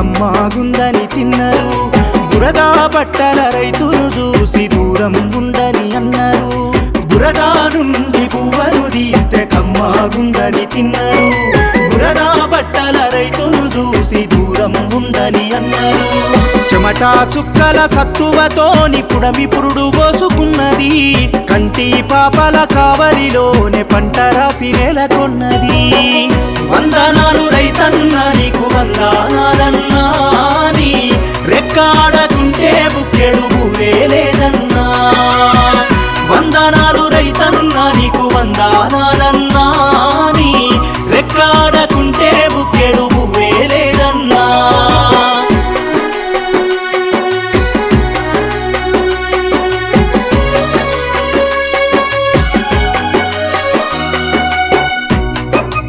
కమ్మాగుందని తిన్నారు. బురదా బట్టల రైతులు చూసి దూరం ఉందని అన్నారు. బురదా నుండి పువ్వను తీస్తే కమ్మాగుందని తిన్నారు. బురదా బట్టల రైతును చూసి దూరం ఉందని అన్నారు. చెమటా చుక్కల సత్తువతోని పుడమి పురుడు పోసుకున్నది. కంటి పాపల కావలిలోనే పంట రాసి నెలకొన్నది. రెక్కాడకుంటే బుక్కెడు వేలేదన్నా. వందనాలు రైతన్నా నీకు వందనాలన్నా.